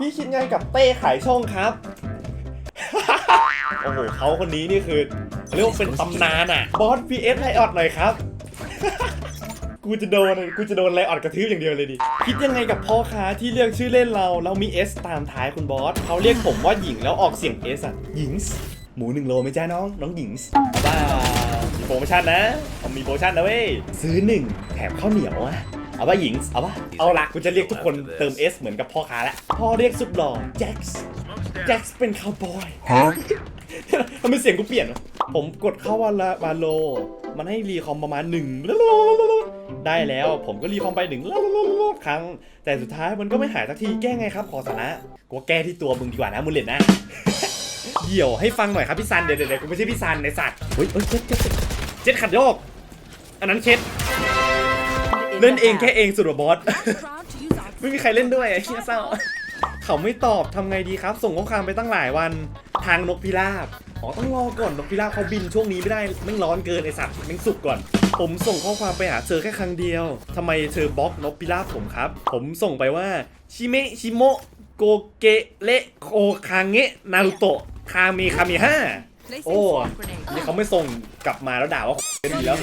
พี่คิดไงกับเต้ขายช่องครับ โอ้โหเขาคนนี้นี่คือเรียกว่าเป็นตำนานอะ บอส PS ไลออดหน่อยครับ กูจะโดนกูจะโดนไลออดกระทืบอย่างเดียวเลยดิ คิดยังไงกับพ่อค้าที่เรียกชื่อเล่นเรา แล้วมี S ตามท้ายคุณบอสเขาเรียกผมว่าหญิงแล้วออกเสียง S อะ หญิงส์หมูหนึ่งโลไหมจ้าน้อง น้องหญิงส์บ้ามีโปรโมชั่นนะเอามีโปรโมชั่นนะเว้ย ซื้อหนึ่งแถมข้าวเหนียวอะ เอาป่ะหญิงส์เอาป่ะ เอาละกูจะเรียกทุกคนเติม S เหมือนกับพ่อค้าละพ่อเรียกสุดหล่อแจ็คส์แจ็คส์เป็นคาวบอยทำไมเสียงกูเปลี่ยนวะผมกดเข้าวาลาวาโล มันให้รีคอมประมาณหนึ่งได้แล้วผมก็รีคอมไปหนึ่งครั้ง แต่สุดท้ายมันก็ไม่หายสักทีแก้ไงครับขอสาระกูว่าแก้ที่ตัวมึงดีกว่านะมึงเล่นนะ เดี๋ยวให้ฟังหน่อยครับพี่ซันเดี๋ยวเดี๋ยวเดี๋ยวกูไม่ใช่พี่ซันในสัตว์เฮ้ยเฮ้ยเจ็ดเจ็ดเจ็ดเจ็ดขัดโยก อันนั้นเคส เล่นเองแค่เองสุดว่าบอส ไม่มีใครเล่นด้วยไอ้เหี้ยเศร้า เขาไม่ตอบทำไงดีครับ ส่งข้อความไปตั้งหลายวันทางนกพิราบอ๋อต้องรอก่อนนกพิราบเขาบินช่วงนี้ไม่ได้แม่งร้อนเกินไอสัตว์แม่งสุกก่อน ผมส่งข้อความไปหาเธอแค่ครั้งเดียวทำไมเธอบล็อกนกพิราบผมครับ ผมส่งไปว่าชิเมะชิโมะโกเกะเละโคคางเงะนารุโตะคาเมคาเมฮ่าโอ้นี่เขาไม่ส่งกลับมาแล้วด่าว่าดีแล้ว